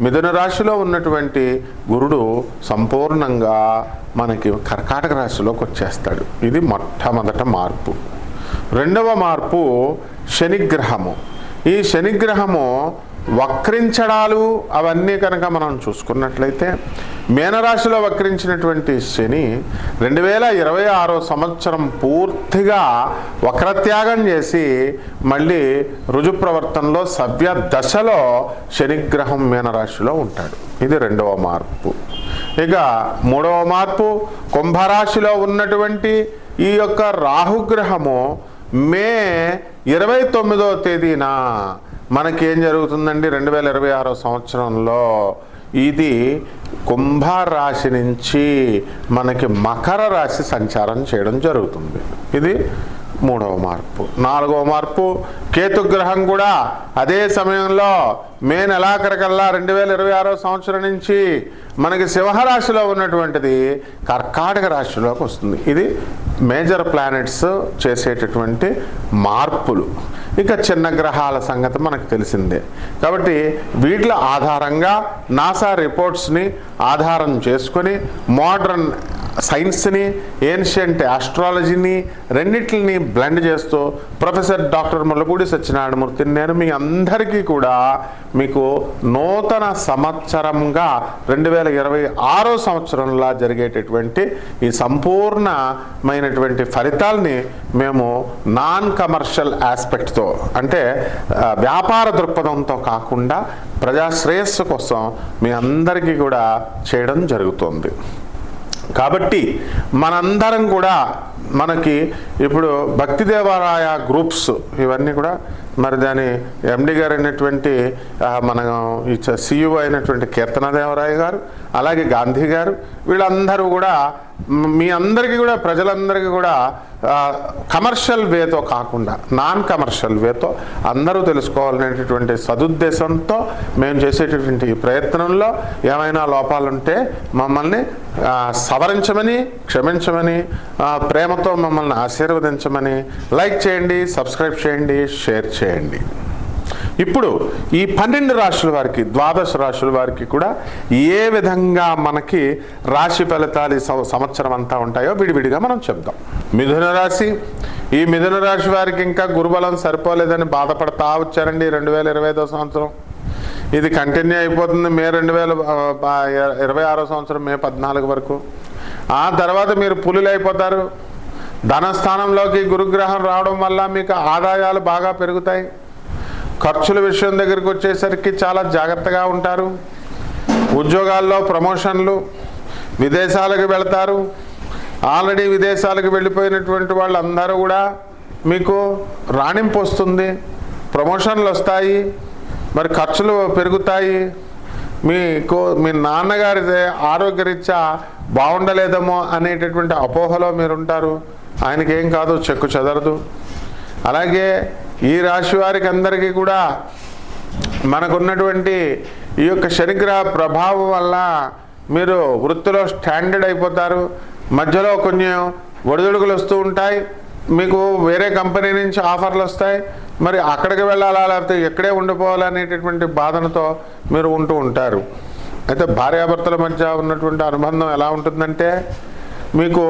మిథున రాశిలో ఉన్నటువంటి గురుడు సంపూర్ణంగా మనకి కర్కాటక రాశిలోకి వచ్చేస్తాడు. ఇది మొట్టమొదట మార్పు. రెండవ మార్పు శనిగ్రహము. ఈ శనిగ్రహము వక్రించడాలు అవన్నీ కనుక మనం చూసుకున్నట్లయితే మీనరాశిలో వక్రించినటువంటి శని రెండు వేల ఇరవై ఆరో సంవత్సరం పూర్తిగా వక్రత్యాగం చేసి మళ్ళీ రుజుప్రవర్తనలో సవ్య దశలో శనిగ్రహం మీనరాశిలో ఉంటాడు. ఇది రెండవ మార్పు. ఇక మూడవ మార్పు కుంభరాశిలో ఉన్నటువంటి ఈ యొక్క రాహుగ్రహము మే ఇరవై తొమ్మిదో తేదీన మనకేం జరుగుతుందండి? రెండు వేల ఇరవై ఆరో సంవత్సరంలో ఇది కుంభరాశి నుంచి మనకి మకర రాశి సంచారం చేయడం జరుగుతుంది. ఇది మూడవ మార్పు. నాలుగవ మార్పు కేతుగ్రహం కూడా అదే సమయంలో మే నెలాఖరికల్లా రెండు వేల ఇరవై ఆరో సంవత్సరం నుంచి మనకి సింహరాశిలో ఉన్నటువంటిది కర్కాటక రాశిలోకి వస్తుంది. ఇది మేజర్ ప్లానెట్స్ చేసేటటువంటి మార్పులు. ఇక చిన్న గ్రహాల సంగతి మనకు తెలిసిందే. కాబట్టి వీటిల ఆధారంగా నాసా రిపోర్ట్స్ని ఆధారం చేసుకొని మోడర్న్ సైన్స్ని ఏన్షియంట్ ఆస్ట్రాలజీని రెండింటిని బ్లెండ్ చేస్తూ ప్రొఫెసర్ డాక్టర్ ముల్లపూడి సత్యనారాయణమూర్తిని నేను మీ అందరికీ కూడా మీకు నూతన సంవత్సరంగా రెండు వేల ఇరవై ఆరో సంవత్సరంలో జరిగేటటువంటి ఈ సంపూర్ణమైనటువంటి ఫలితాల్ని మేము నాన్ కమర్షియల్ ఆస్పెక్ట్తో అంటే వ్యాపార దృక్పథంతో కాకుండా ప్రజాశ్రేయస్సు కోసం మీ అందరికీ కూడా చేయడం జరుగుతుంది. కాబట్టి మనందరం కూడా మనకి ఇప్పుడు భక్తి దేవాలయ గ్రూప్స్ ఇవన్నీ కూడా మరి దాని ఎండి గారు అయినటువంటి మనం మన సీఈఓ సిఇఓ అయినటువంటి కీర్తనదేవరాయ గారు అలాగే గాంధీ గారు వీళ్ళందరూ కూడా మీ అందరికీ కూడా ప్రజలందరికీ కూడా కమర్షియల్ వేతో కాకుండా నాన్ కమర్షియల్ వేతో అందరూ తెలుసుకోవాలనేటటువంటి సదుద్దేశంతో మేము చేసేటటువంటి ప్రయత్నంలో ఏమైనా లోపాలుంటే మమ్మల్ని సవరించమని క్షమించమని ప్రేమతో మమ్మల్ని ఆశీర్వదించమని లైక్ చేయండి సబ్స్క్రైబ్ చేయండి షేర్ చేయండి. ఇప్పుడు ఈ పన్నెండు రాశుల వారికి ద్వాదశ రాశుల వారికి కూడా ఏ విధంగా మనకి రాశి ఫలితాలు సంవత్సరం అంతా ఉంటాయో విడివిడిగా మనం చెప్దాం. మిథున రాశి ఈ మిథున రాశి వారికి ఇంకా గురుబలం సరిపోలేదని బాధపడతా వచ్చారండి రెండు వేల ఇరవై ఐదో సంవత్సరం. ఇది కంటిన్యూ అయిపోతుంది మే రెండు వేల ఇరవై ఆరో సంవత్సరం మే పద్నాలుగు వరకు. ఆ తర్వాత మీరు పులులు అయిపోతారు ధనస్థానంలోకి గురుగ్రహం రావడం వల్ల మీకు ఆదాయాలు బాగా పెరుగుతాయి. ఖర్చుల విషయం దగ్గరికి వచ్చేసరికి చాలా జాగ్రత్తగా ఉంటారు. ఉద్యోగాల్లో ప్రమోషన్లు విదేశాలకు వెళతారు. ఆల్రెడీ విదేశాలకు వెళ్ళిపోయినటువంటి వాళ్ళందరూ కూడా మీకు రాణింపు వస్తుంది. ప్రమోషన్లు వస్తాయి. మరి ఖర్చులు పెరుగుతాయి. మీకు మీ నాన్నగారి ఆరోగ్యరీత్యా బాగుండలేదేమో అనేటటువంటి అపోహలో మీరుంటారు. ఆయనకి ఏం కాదు చెక్కు చెదరదు. అలాగే ఈ రాశి వారికి అందరికీ కూడా మనకున్నటువంటి ఈ యొక్క శనిగ్రహ ప్రభావం వల్ల మీరు వృత్తిలో స్టాండర్డ్ అయిపోతారు. మధ్యలో కొంచెం ఒడిదుడుకులు వస్తూ ఉంటాయి. మీకు వేరే కంపెనీ నుంచి ఆఫర్లు వస్తాయి. మరి అక్కడికి వెళ్ళాలా లేకపోతే ఇక్కడే ఉండిపోవాలనేటటువంటి బాధనతో మీరు ఉంటూ ఉంటారు. అయితే భార్యాభర్తల మధ్య ఉన్నటువంటి అనుబంధం ఎలా ఉంటుందంటే మీకు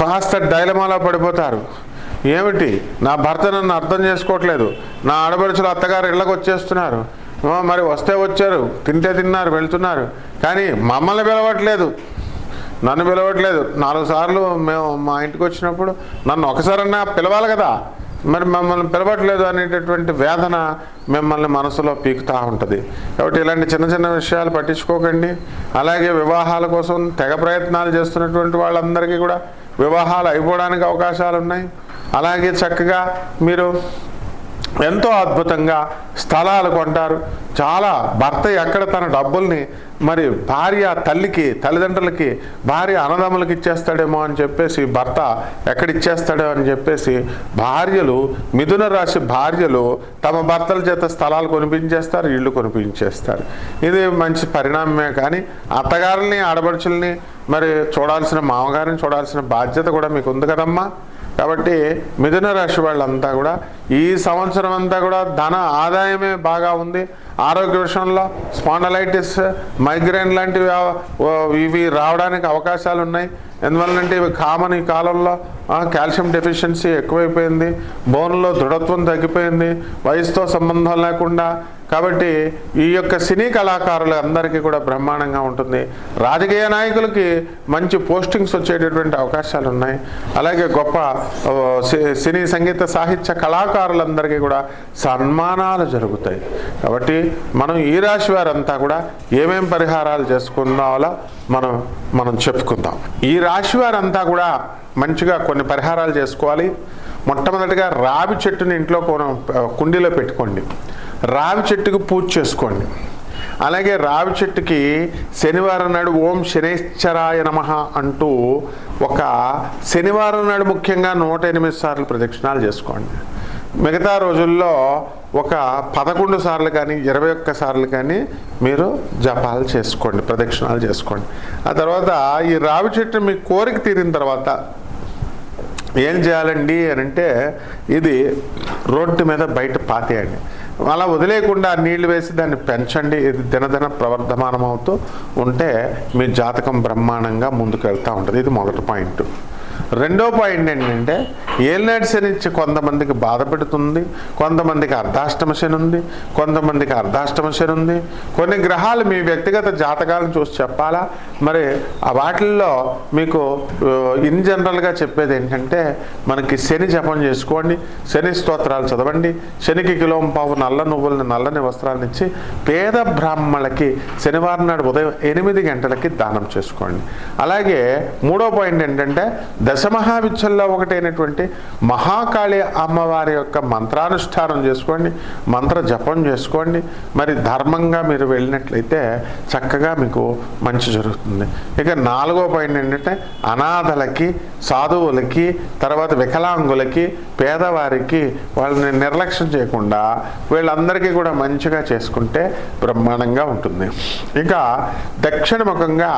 కాస్త డైలమాలో పడిపోతారు. ఏమిటి? నా భర్త నన్ను అర్థం చేసుకోవట్లేదు. నా ఆడపడుచులు అత్తగారు ఇళ్ళకి వచ్చేస్తున్నారు. మరి వస్తే వచ్చారు. తింటే తిన్నారు వెళ్తున్నారు. కానీ మమ్మల్ని పిలవట్లేదు. నన్ను పిలవట్లేదు. నాలుగు సార్లు మేము మా ఇంటికి వచ్చినప్పుడు నన్ను ఒకసారన్నా పిలవాలి కదా. మరి మమ్మల్ని పిలవట్లేదు అనేటటువంటి వేదన మిమ్మల్ని మనసులో పీకుతూ ఉంటుంది. కాబట్టి ఇలాంటి చిన్న చిన్న విషయాలు పట్టించుకోకండి. అలాగే వివాహాల కోసం తెగ ప్రయత్నాలు చేస్తున్నటువంటి వాళ్ళందరికీ కూడా వివాహాలు అయిపోవడానికి అవకాశాలు ఉన్నాయి అలాగే చక్కగా మీరు ఎంతో అద్భుతంగా స్థలాలు కొంటారు. చాలా భర్త ఎక్కడ తన డబ్బుల్ని మరి భార్య తల్లికి తల్లిదండ్రులకి భార్య అన్నదమ్ములకి ఇచ్చేస్తాడేమో అని చెప్పేసి భర్త ఎక్కడ ఇచ్చేస్తాడో అని చెప్పేసి భార్యలు మిథున రాశి భార్యలు తమ భర్తల చేత స్థలాలు కొనిపించేస్తారు ఇళ్ళు కొనిపించేస్తారు. ఇది మంచి పరిణామమే కానీ అత్తగారుల్ని ఆడపడుచుల్ని మరి చూడాల్సిన మామగారిని చూడాల్సిన బాధ్యత కూడా మీకు ఉంది కదమ్మా. కాబట్టి మిథున రాశి వాళ్ళంతా కూడా ఈ సంవత్సరం అంతా కూడా ధన ఆదాయమే బాగా ఉంది. ఆరోగ్య విషయంలో స్పాండలైటిస్ మైగ్రేన్ లాంటివి ఇవి రావడానికి అవకాశాలు ఉన్నాయి. ఎందువల్లంటే ఇవి కామన్ ఈ కాలంలో కాల్షియం డెఫిషియన్సీ ఎక్కువైపోయింది. బోన్లో దృఢత్వం తగ్గిపోయింది. వయసుతో సంబంధం లేకుండా కాబట్టి ఈ యొక్క సినీ కళాకారులు అందరికీ కూడా బ్రహ్మాండంగా ఉంటుంది. రాజకీయ నాయకులకి మంచి పోస్టింగ్స్ వచ్చేటటువంటి అవకాశాలు ఉన్నాయి. అలాగే గొప్ప సి- సినీ సంగీత సాహిత్య కళాకారులందరికీ కూడా సన్మానాలు జరుగుతాయి. కాబట్టి మనం ఈ రాశి వారంతా కూడా ఏమేం పరిహారాలు చేసుకున్నావాలో మనం మనం చెప్పుకుందాం. ఈ రాశి వారంతా కూడా మంచిగా కొన్ని పరిహారాలు చేసుకోవాలి. మొట్టమొదటిగా రావి చెట్టుని ఇంట్లో కుండీలో పెట్టుకోండి. రావి చెట్టుకు పూజ చేసుకోండి. అలాగే రావి చెట్టుకి శనివారం నాడు ఓం శనేశ్వరాయ నమ అంటూ ఒక శనివారం నాడు ముఖ్యంగా నూట ఎనిమిది సార్లు ప్రదక్షిణాలు చేసుకోండి. మిగతా రోజుల్లో ఒక పదకొండు సార్లు కానీ ఇరవై ఒక్క సార్లు కానీ మీరు జపాలు చేసుకోండి ప్రదక్షిణాలు చేసుకోండి. ఆ తర్వాత ఈ రావి చెట్టు మీ కోరిక తీరిన తర్వాత ఏం చేయాలండి అని అంటే ఇది రోడ్డు మీద బయట పాతేయండి. అలా వదిలేయకుండా నీళ్ళు వేసి దాన్ని పెంచండి. ఇది దినదిన ప్రవర్ధమానం అవుతూ ఉంటే మీ జాతకం బ్రహ్మాండంగా ముందుకు వెళ్తూ ఉంటుంది. ఇది మొదటి పాయింట్. రెండో పాయింట్ ఏంటంటే ఏలినాటి శనిచ్చి కొంతమందికి బాధ పెడుతుంది కొంతమందికి అర్ధాష్టమ శని ఉంది కొంతమందికి అర్ధాష్టమ శని ఉంది. కొన్ని గ్రహాలు మీ వ్యక్తిగత జాతకాలను చూసి చెప్పాలా? మరి ఆ వాటిల్లో మీకు ఇన్ జనరల్గా చెప్పేది ఏంటంటే మనకి శని జపం చేసుకోండి శని స్తోత్రాలు చదవండి శనికి కిలోం పావు నల్ల నువ్వులని నల్లని వస్త్రాలను ఇచ్చి పేద బ్రాహ్మణులకి శనివారం నాడు ఉదయం ఎనిమిది గంటలకి దానం చేసుకోండి. అలాగే మూడో పాయింట్ ఏంటంటే దశ దశమహావిద్యల్లో ఒకటైనటువంటి మహాకాళి అమ్మవారి యొక్క మంత్రానుష్ఠానం చేసుకోండి మంత్ర జపం చేసుకోండి. మరి ధర్మంగా మీరు వెళ్ళినట్లయితే చక్కగా మీకు మంచి జరుగుతుంది. ఇక నాలుగో పాయింట్ ఏంటంటే అనాథలకి సాధువులకి తర్వాత వికలాంగులకి పేదవారికి వాళ్ళని నిర్లక్ష్యం చేయకుండా వీళ్ళందరికీ కూడా మంచిగా చేసుకుంటే బ్రహ్మాండంగా ఉంటుంది. ఇక దక్షిణముఖంగా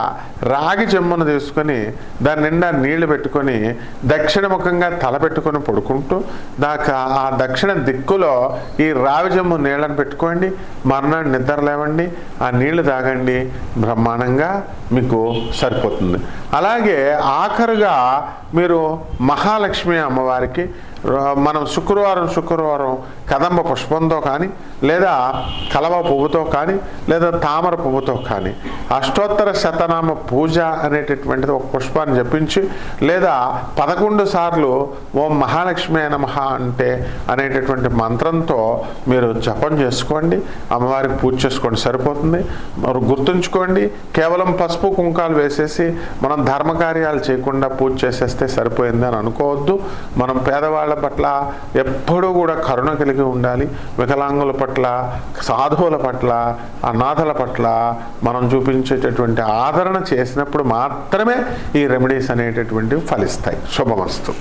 రాగి చెమ్మను తీసుకొని దాని నిండా నీళ్ళు పెట్టుకొని దక్షిణముఖంగా తలపెట్టుకుని పడుకుంటూ దాకా ఆ దక్షిణ దిక్కులో ఈ రావిజమ్ము నీళ్ళని పెట్టుకోండి మర్నాడు నిద్ర లేవండి ఆ నీళ్ళు తాగండి బ్రహ్మాండంగా మీకు సరిపోతుంది. అలాగే ఆఖరుగా మీరు మహాలక్ష్మి అమ్మవారికి మనం శుక్రవారం శుక్రవారం కదంబ పుష్పంతో కానీ లేదా కలవ పువ్వుతో కానీ లేదా తామర పువ్వుతో కానీ అష్టోత్తర శతనామ పూజ అనేటటువంటిది ఒక పుష్పాన్ని జపించి లేదా పదకొండు సార్లు ఓం మహాలక్ష్మి నమః అంటే అనేటటువంటి మంత్రంతో మీరు జపం చేసుకోండి అమ్మవారికి పూజ చేసుకోండి సరిపోతుంది. మరి గుర్తుంచుకోండి కేవలం పసుపు కుంకాలు వేసేసి మనం ధర్మకార్యాలు చేయకుండా పూజ చేసేస్తే సరిపోయింది అని అనుకోవద్దు. మనం పేదవాళ్ళ పట్ల ఎప్పుడూ కూడా కరుణ కలిగి ఉండాలి. వికలాంగుల పట్ల సాధువుల పట్ల అనాథల పట్ల మనం చూపించేటటువంటి ఆదరణ చేసినప్పుడు మాత్రమే ఈ రెమెడీస్ అనేటటువంటివి ఫలిస్తాయి. శుభమస్తు.